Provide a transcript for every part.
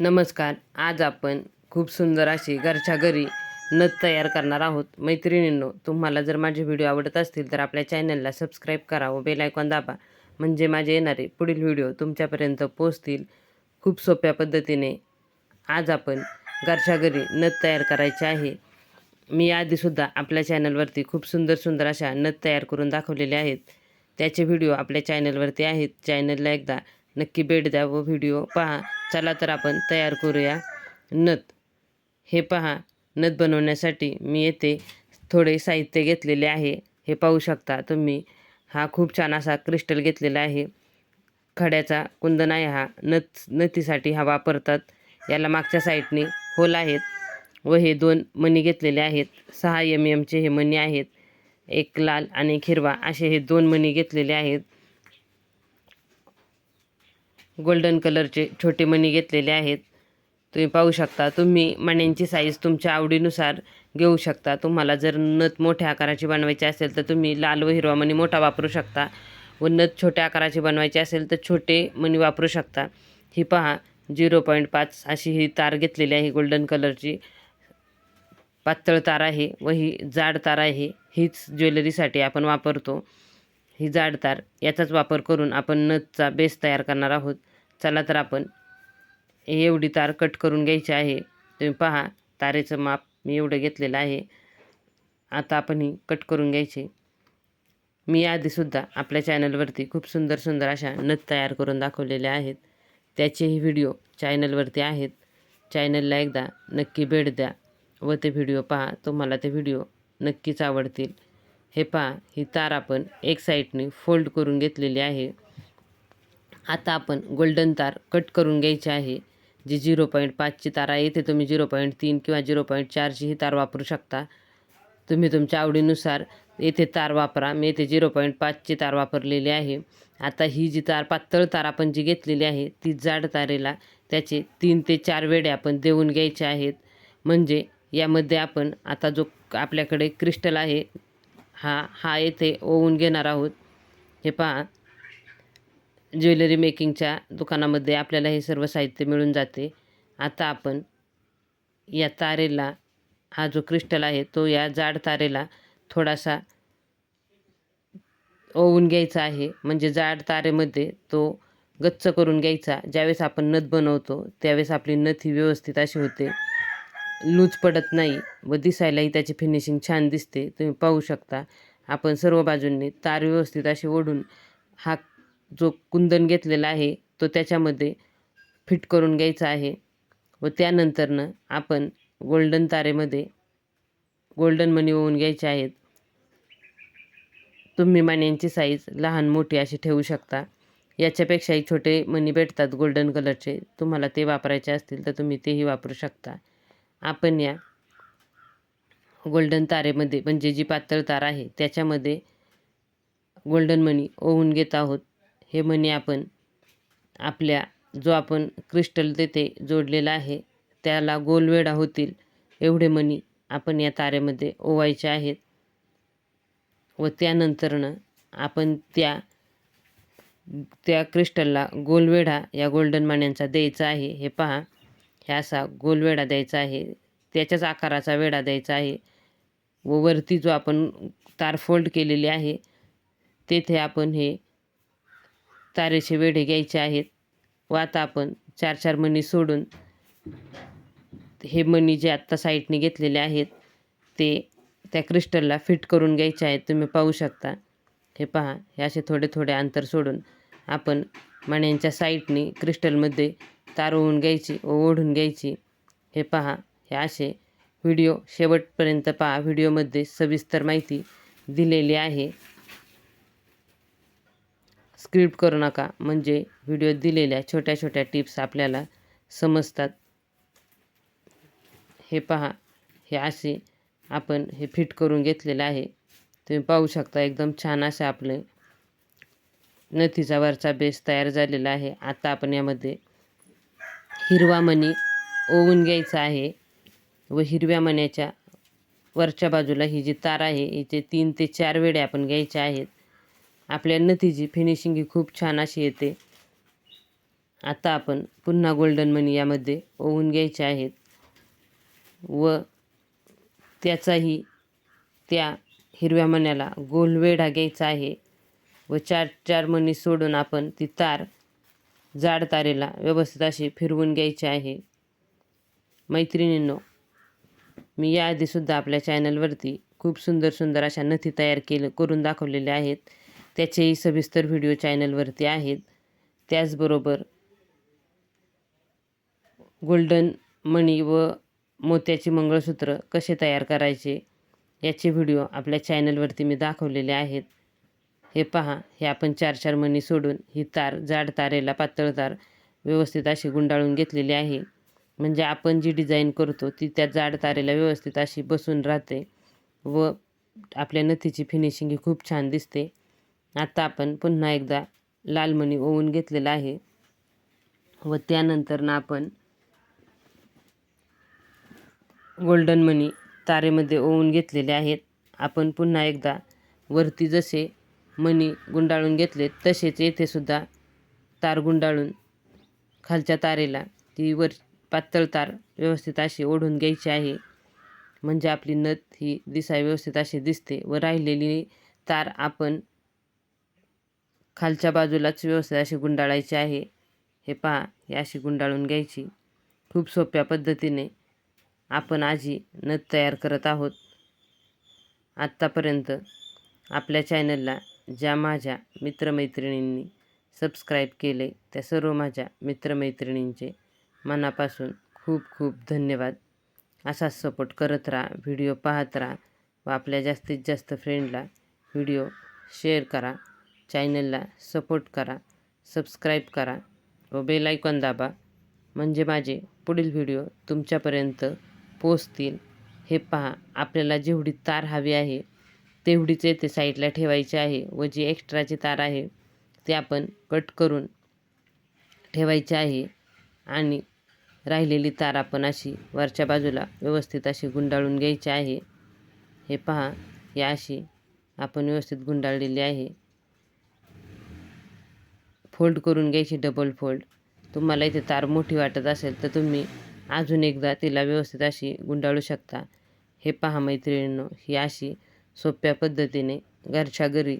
नमस्कार. आज आपण खूप सुंदर अशी घरच्या घरी नथ तयार करणार आहोत. मैत्रिणींनो तुम्हाला जर माझे व्हिडिओ आवडत असतील तर आपल्या चॅनलला सबस्क्राईब करा व बेल आयकॉन दाबा. म्हणजे माझे येणारे पुढील व्हिडिओ तुमच्यापर्यंत पोहोचतील खूप सोप्या पद्धतीने. आज आपण घरच्या घरी नथ तयार करायचे आहे. मी आधीसुद्धा आपल्या चॅनलवरती खूप सुंदर सुंदर अशा नथ तयार करून दाखवलेले आहेत. त्याचे व्हिडिओ आपल्या चॅनलवरती आहेत. चॅनलला एकदा नक्की भेट द्या व व्हिडिओ. पहा चला तर आपण तयार करूया. नथ. हे पहा नथ बनवण्यासाठी मी येथे थोडे साहित्य घेतलेले आहे. हे पाहू शकता तुम्ही. हा खूप छान असा क्रिस्टल घेतलेला आहे. खड्याचा कुंदन आहे हा. नथ नथीसाठी हा वापरतात. याला मागच्या साईडने होल आहेत व हे दोन मणी घेतलेले आहेत. सहा एम एमचे हे मणी आहेत. एक लाल आणि हिरवा. असे हे दोन मणी घेतलेले आहेत. गोल्डन कलरचे छोटे मणी घेतलेले आहेत. तुम्ही पाहू शकता तुम्ही मण्यांची साईज तुमच्या आवडीनुसार घेऊ शकता. तुम्हाला जर नथ मोठ्या आकाराची बनवायची असेल तर तुम्ही लाल व हिरवा मणी मोठा वापरू शकता. व नथ छोट्या आकाराची बनवायची असेल तर छोटे मणी वापरू शकता. ही पहा झिरो पॉईंट पाच अशी ही तार घेतलेली आहे गोल्डन कलरची. पातळ तार आहे व ही जाड तार आहे. हीच ज्वेलरीसाठी आपण वापरतो. ही जाड तार याचाच वापर करून आपण नथचा बेस तयार करणार आहोत. चला तर आपण एवढी तार कट करून घ्यायची आहे. तुम्ही पहा तारेचं माप मी एवढं घेतलेलं आहे. आता आपण ही कट करून घ्यायची. मी आधीसुद्धा आपल्या चॅनलवरती खूप सुंदर सुंदर अशा नथ तयार करून दाखवलेल्या आहेत. त्याचेही व्हिडिओ चॅनलवरती आहेत. चॅनलला एकदा नक्की भेट द्या व ते व्हिडिओ पहा तुम्हाला ते व्हिडिओ नक्कीच आवडतील. हे पहा ही तार आपण एक साईडने फोल्ड करून घेतलेली आहे. आता आपण गोल्डन तार कट करून घ्यायची आहे. जी झिरो पॉईंट पाचची तार आहे ते तुम्ही झिरो पॉईंट तीन किंवा झिरो पॉईंट चारची ही तार वापरू शकता. तुम्ही तुमच्या आवडीनुसार येथे तार वापरा. मी येथे झिरो पॉईंट पाचची तार वापरलेली आहे. आता ही जी तार पातळ तार आपण जी घेतलेली आहे ती जाड तारेला त्याचे तीन ते चार वेडे आपण देऊन घ्यायचे आहेत. म्हणजे यामध्ये आपण आता जो आपल्याकडे क्रिस्टल आहे हा हा येथे ओवून घेणार आहोत. हे पहा ज्वेलरी मेकिंगच्या दुकानामध्ये आपल्याला हे सर्व साहित्य मिळून जाते. आता आपण या तारेला हा जो क्रिस्टल आहे तो या जाड तारेला थोडासा ओवून घ्यायचा आहे. म्हणजे जाड तारेमध्ये तो गच्च करून घ्यायचा. ज्यावेळेस आपण नथ बनवतो त्यावेळेस आपली नथ ही व्यवस्थित अशी होते. लूज पडत नाही व दिसायलाही त्याची फिनिशिंग छान दिसते. तुम्ही पाहू शकता. आपण सर्व बाजूंनी तार व्यवस्थित अशी ओढून हा जो कुंदन घेतलेला आहे तो त्याच्यामध्ये फिट करून घ्यायचा आहे. व त्यानंतरनं आपण गोल्डन तारेमध्ये गोल्डन मणी ओवून घ्यायचे आहेत. तुम्ही मण्यांची साईज लहान मोठी अशी ठेवू शकता. याच्यापेक्षाही छोटे मणी भेटतात गोल्डन कलरचे. तुम्हाला ते वापरायचे असतील तर तुम्ही तेही वापरू शकता. आपण या गोल्डन तारेमध्ये म्हणजे जी पातळ तार आहे त्याच्यामध्ये गोल्डन मणी ओवून घेत आहोत. हे मणी आपण. आपल्या जो आपण क्रिस्टल तेथे जोडलेला आहे त्याला गोलवेडा होतील एवढे मणी आपण या तारेमध्ये ओवायचे आहेत. व त्यानंतरनं आपण त्या त्या क्रिस्टलला गोलवेढा या गोल्डन माण्यांचा द्यायचा आहे. हे पहा ह्या असा गोलवेढा द्यायचा आहे त्याच्याच आकाराचा वेढा द्यायचा आहे. व वरती जो आपण तार फोल्ड केलेली आहे तेथे आपण हे तारेचे वेढे घ्यायचे आहेत. व आता आपण चार चार मणी सोडून हे मणी जे आत्ता साईडने घेतलेले आहेत ते त्या क्रिस्टलला फिट करून घ्यायचे आहेत. तुम्ही पाहू शकता. हे पहा हे असे थोडे थोडे अंतर सोडून आपण मण्यांच्या साईडने क्रिस्टलमध्ये तार ओवून घ्यायची व ओढून घ्यायची. हे पहा हे असे व्हिडिओ शेवटपर्यंत पहा. व्हिडिओमध्ये सविस्तर माहिती दिलेली आहे. स्क्रिप्ट करू नका. म्हणजे व्हिडिओ दिलेल्या छोट्या छोट्या टिप्स आपल्याला समजतात. हे पहा हे असे आपण हे फिट करून घेतलेलं आहे. तुम्ही पाहू शकता एकदम छान असे आपले नथीचा वरचा बेस तयार झालेला आहे. आता आपण यामध्ये हिरवा मणी ओवून घ्यायचा आहे व हिरव्या मण्याच्या वरच्या बाजूला ही जी तार आहे हिचे तीन ते चार वेळे आपण घ्यायचे आहेत. आपल्या नथीची फिनिशिंग ही खूप छान अशी येते. आता आपण पुन्हा गोल्डन मनी यामध्ये ओवून घ्यायचे आहेत. व त्याचाही त्या हिरव्या मण्याला गोल वेढा घ्यायचा आहे. व चार चार मणी सोडून आपण ती तार जाड तारेला व्यवस्थित अशी फिरवून घ्यायची आहे. मैत्रिणींनो मी याआधीसुद्धा आपल्या चॅनलवरती खूप सुंदर सुंदर अशा नथी तयार केलं करून दाखवलेल्या आहेत. त्याचेही सविस्तर व्हिडिओ चॅनलवरती आहेत. त्याचबरोबर गोल्डन मणी व मोत्याची मंगळसूत्र कसे तयार करायचे याचे व्हिडिओ आपल्या चॅनलवरती मी दाखवलेले आहेत. हे पहा हे आपण चार चार मणी सोडून ही तार जाड तारेला पातळ तार व्यवस्थित अशी गुंडाळून घेतलेली आहे. म्हणजे आपण जी डिझाईन करतो ती त्या जाड तारेला व्यवस्थित अशी बसून राहते व आपल्या नथीची फिनिशिंग ही खूप छान दिसते. आता आपण पुन्हा एकदा लाल मणी ओवून घेतलेला आहे व त्यानंतर ना आपण गोल्डन मणी तारेमध्ये ओवून घेतलेले आहेत. आपण पुन्हा एकदा वरती जसे मणी गुंडाळून घेतले तसेच येथेसुद्धा तार गुंडाळून खालच्या तारेला ती वर पातळ तार व्यवस्थित अशी ओढून घ्यायची आहे. म्हणजे आपली नथ ही दिसाय व्यवस्थित अशी दिसते व राहिलेली तार आपण खालच्या बाजूलाच व्यवस्थित अशी गुंडाळायची आहे. हे पहा ही अशी गुंडाळून घ्यायची. खूप सोप्या पद्धतीने आपण आजी नथ तयार करत आहोत. आत्तापर्यंत आपल्या चॅनलला ज्या माझ्या मित्रमैत्रिणींनी सबस्क्राईब केले त्या सर्व माझ्या मित्रमैत्रिणींचे मनापासून खूप खूप धन्यवाद. असाच सपोर्ट करत राहा व्हिडिओ पाहत राहा व आपल्या जास्तीत जास्त फ्रेंडला व्हिडिओ शेअर करा. चॅनलला सपोर्ट करा सबस्क्राईब करा व बेल आयकॉन दाबा म्हणजे माझे पुढील व्हिडिओ तुमच्यापर्यंत पोचतील हे पहा आपल्याला जेवढी तार हवी आहे तेवढीच येथे साईडला ठेवायची आहे व जी एक्स्ट्राची तार आहे ते आपण कट करून ठेवायची आहे आणि राहिलेली तार आपण अशी वरच्या बाजूला व्यवस्थित अशी गुंडाळून घ्यायची आहे. हे पहा या अशी आपण व्यवस्थित गुंडाळलेली आहे. फोल्ड करून घ्यायची डबल फोल्ड तुम्हाला इथे तार मोठी वाटत असेल तर तुम्ही अजून एकदा तिला व्यवस्थित अशी गुंडाळू शकता. हे पहा मैत्रिणींनो ही अशी सोप्या पद्धतीने घरच्या घरी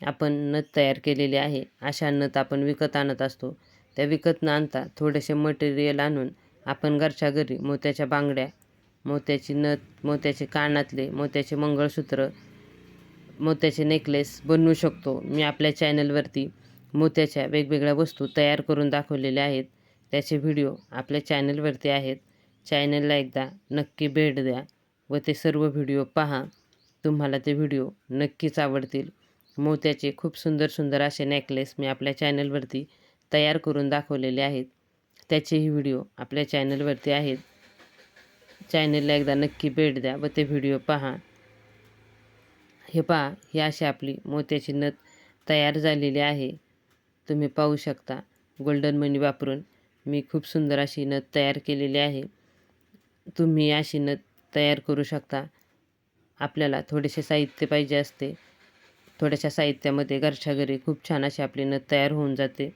आपण नथ तयार केलेली आहे. अशा नथ आपण विकत आणत असतो. त्या विकत न आणता थोडेसे मटेरियल आणून आपण घरच्या घरी मोत्याच्या बांगड्या मोत्याची नथ मोत्याचे कानातले मोत्याचे मंगळसूत्र मोत्याचे नेकलेस बनवू शकतो. मी आपल्या चॅनलवरती मोत्याच्या वेगवेगळ्या वस्तू तयार करून दाखवलेल्या आहेत. त्याचे व्हिडिओ आपल्या चॅनलवरती आहेत. चॅनलला एकदा नक्की भेट द्या व ते सर्व व्हिडिओ पहा. तुम्हाला ते व्हिडिओ नक्कीच आवडतील. मोत्याचे खूप सुंदर सुंदर असे नेकलेस मी आपल्या चॅनलवरती तयार करून दाखवलेले आहेत. त्याचेही व्हिडिओ आपल्या चॅनलवरती आहेत. चॅनलला एकदा नक्की भेट द्या व ते व्हिडिओ पहा. हे पहा ही अशी आपली मोत्याची नथ तयार झालेली आहे. तुम्ही पाहू शकता. गोल्डन मनी वापरून मी खूप सुंदर अशी नथ तयार केलेली आहे. तुम्ही अशी नथ तयार करू शकता. आपल्याला थोडेसे साहित्य पाहिजे असते. थोड्याशा साहित्यामध्ये घरच्या घरी खूप छान अशी आपली नथ तयार होऊन जाते.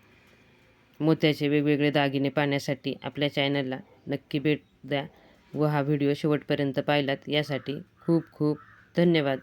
मोत्याचे वेगवेगळे दागिने पाहण्यासाठी आपल्या चॅनलला नक्की भेट द्या व हा व्हिडिओ शेवटपर्यंत पाहिलात यासाठी खूप खूप धन्यवाद.